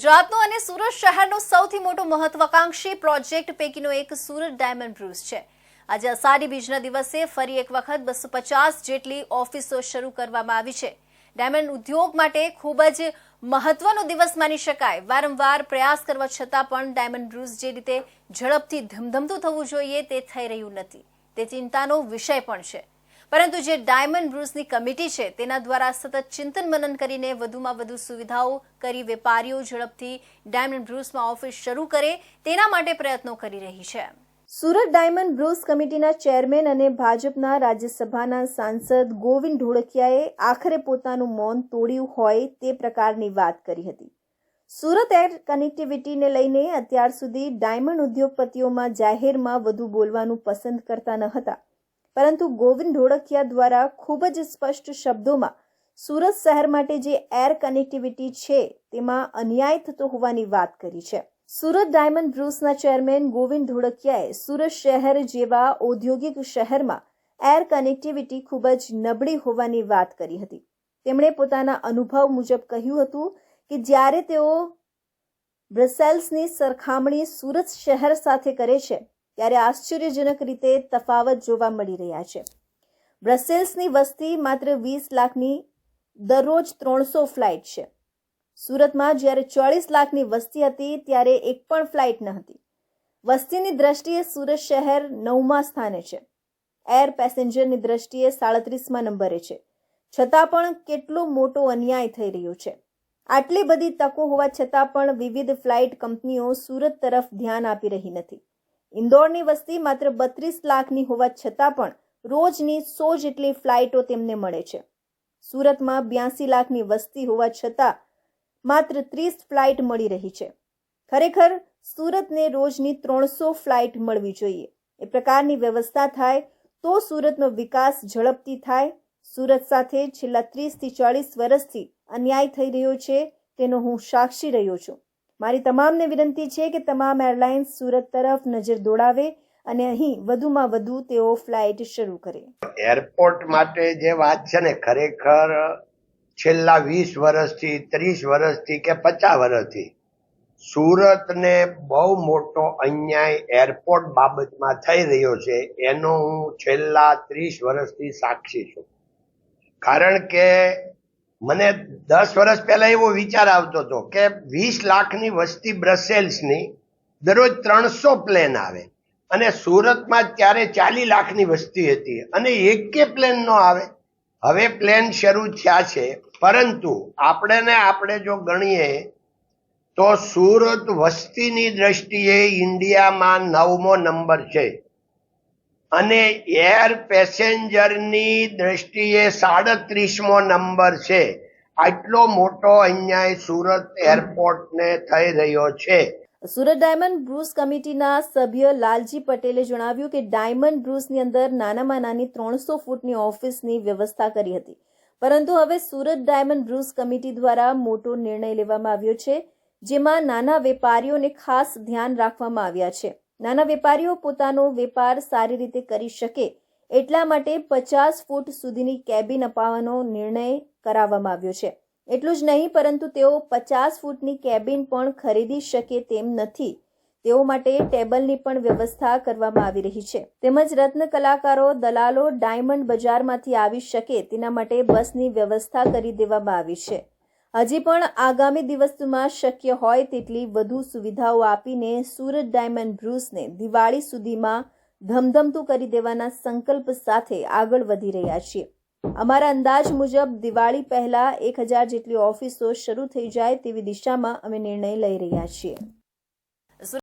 ગુજરાતનો અને સુરત શહેરનો સૌથી મોટો મહત્વાકાંક્ષી પ્રોજેક્ટ પૈકીનો એક સુરત ડાયમંડ બ્રુઝ છે. આજે અષાઢી બીજના દિવસે ફરી એક વખત બસો પચાસ જેટલી ઓફિસો શરૂ કરવામાં આવી છે. ડાયમંડ ઉદ્યોગ માટે ખૂબ જ મહત્વનો દિવસ માની શકાય. વારંવાર પ્રયાસ કરવા છતાં પણ ડાયમંડ બ્રુઝ જે રીતે ઝડપથી ધમધમતું થવું જોઈએ તે થઈ રહ્યું નથી. તે ચિંતાનો વિષય પણ છે. પરંતુ જે ડાયમંડ બ્રુઝની કમિટી છે, તેના દ્વારા સતત ચિંતન મનન કરીને વધુમાં વધુ સુવિધાઓ કરી વેપારીઓ ઝડપથી ડાયમંડ બ્રુઝમાં ઓફિસ શરૂ કરે, તેના માટે પ્રયત્નો કરી રહી છે. સુરત ડાયમંડ બ્રુઝ કમિટીના ચેરમેન અને ભાજપના રાજ્યસભાના સાંસદ ગોવિંદ ઢોળકિયાએ આખરે પોતાનું મૌન તોડ્યું હોય તે પ્રકારની વાત કરી હતી. સુરત એર કનેક્ટિવિટીને લઈને અત્યાર સુધી ડાયમંડ ઉદ્યોગપતિઓમાં જાહેરમાં વધુ બોલવાનું પસંદ કરતા ન હતા. પરંતુ ગોવિંદ ઢોળકિયા દ્વારા ખૂબ જ સ્પષ્ટ શબ્દોમાં સુરત શહેર માટે જે એર કનેક્ટિવિટી છે, તેમાં અન્યાય થતો હોવાની વાત કરી છે. સુરત ડાયમંડ બ્રુસના ચેરમેન ગોવિંદ ઢોળકિયાએ સુરત શહેર જેવા ઔદ્યોગિક શહેરમાં એર કનેક્ટિવિટી ખૂબ જ નબળી હોવાની વાત કરી હતી. તેમણે પોતાના અનુભવ મુજબ કહ્યું હતું કે જ્યારે તેઓ બ્રસેલ્સની સરખામણી સુરત શહેર સાથે કરે છે ત્યારે આશ્ચર્યજનક રીતે તફાવત જોવા મળી રહ્યા છે. બ્રસેલ્સની વસ્તી માત્ર વીસ લાખની દરરોજ ત્રણસો ફ્લાઇટ છે. સુરતમાં જ્યારે ચોવીસ લાખની વસ્તી હતી, ત્યારે એક પણ ફ્લાઇટ ન હતી. વસ્તીની દ્રષ્ટિએ સુરત શહેર નવમા સ્થાને છે. એર પેસેન્જરની દ્રષ્ટિએ સાડત્રીસમાં નંબરે છે. છતાં પણ કેટલો મોટો અન્યાય થઈ રહ્યો છે. આટલી બધી તકો હોવા છતાં પણ વિવિધ ફ્લાઇટ કંપનીઓ સુરત તરફ ધ્યાન આપી રહી નથી. ઇન્દોરની વસ્તી માત્ર બત્રીસ લાખની હોવા છતાં પણ રોજની સો જેટલી ફ્લાઇટો તેમને મળે છે. સુરતમાં બ્યાસી લાખની વસ્તી હોવા છતાં માત્ર ત્રીસ ફ્લાઇટ મળી રહી છે. ખરેખર, સુરતને રોજની ત્રણસો ફ્લાઇટ મળવી જોઈએ. એ પ્રકારની વ્યવસ્થા થાય તો સુરતનો વિકાસ ઝડપથી થાય. સુરત સાથે છેલ્લા ત્રીસથી ચાળીસ વર્ષથી અન્યાય થઈ રહ્યો છે, તેનો હું સાક્ષી રહ્યો છું. મારી તમામને વિનંતી છે કે તમામ એરલાઇન્સ સુરત તરફ નજર દોડાવે અને અહીં વધુમાં વધુ તેઓ ફ્લાઇટ શરૂ કરે. એરપોર્ટ માટે જે વાત છે ને, ખરેખર છેલ્લા વીસ વર્ષથી, ત્રીસ વર્ષથી કે પચાસ વર્ષથી સુરતને બહુ મોટો અન્યાય એરપોર્ટ બાબતમાં થઈ રહ્યો છે, એનો હું છેલ્લા ત્રીસ વર્ષથી સાક્ષી છું. કારણ કે મને દસ વર્ષ પહેલા એવો વિચાર આવતો હતો કે વીસ લાખની વસ્તી બ્રસેલ્સની દરરોજ ત્રણસો પ્લેન આવે અને સુરતમાં ત્યારે ચાલીસ લાખની વસ્તી હતી અને એકે પ્લેન નો આવે. હવે પ્લેન શરૂ થયા છે. પરંતુ આપણે ને આપણે જો ગણીએ તો સુરત વસ્તીની દ્રષ્ટિએ ઇન્ડિયામાં નવમો નંબર છે. અને એર પેસેન્જરની દ્રષ્ટિએ સાડત્રીસમો નંબર છે. આટલો મોટો અન્યાય સુરત એરપોર્ટને થઈ રહ્યો છે. સુરત ડાયમંડ બ્રુસ કમિટીના સભ્ય લાલજી પટેલે જણાવ્યું કે ડાયમંડ બ્રુસની અંદર નાનામાં નાની ત્રણસો ફૂટની ઓફિસની વ્યવસ્થા કરી હતી. પરંતુ હવે સુરત ડાયમંડ બ્રુસ કમિટી દ્વારા મોટો નિર્ણય લેવામાં આવ્યો છે, જેમાં નાના વેપારીઓને ખાસ ધ્યાન રાખવામાં આવ્યા છે. નાના વેપારીઓ પોતાનો વેપાર સારી રીતે કરી શકે એટલા માટે પચાસ ફૂટ સુધીની કેબિન અપાવવાનો નિર્ણય કરાવવામાં આવ્યો છે. એટલું જ નહીં, પરંતુ તેઓ પચાસ ફૂટની કેબિન પણ ખરીદી શકે તેમ નથી. તેઓ માટે ટેબલની પણ વ્યવસ્થા કરવામાં આવી રહી છે. તેમજ રત્ન કલાકારો, દલાલો ડાયમંડ બજારમાંથી આવી શકે તેના માટે બસની વ્યવસ્થા કરી દેવામાં આવી છે. હજી પણ આગામી દિવસમાં શક્ય હોય તેટલી વધુ સુવિધાઓ આપીને સુરત ડાયમંડ બ્રુસને દિવાળી સુધીમાં ધમધમતું કરી દેવાના સંકલ્પ સાથે આગળ વધી રહ્યા છીએ. અમારા અંદાજ મુજબ દિવાળી પહેલા એક હજાર જેટલી ઓફિસો શરૂ થઈ જાય તેવી દિશામાં અમે નિર્ણય લઈ રહ્યા છીએ.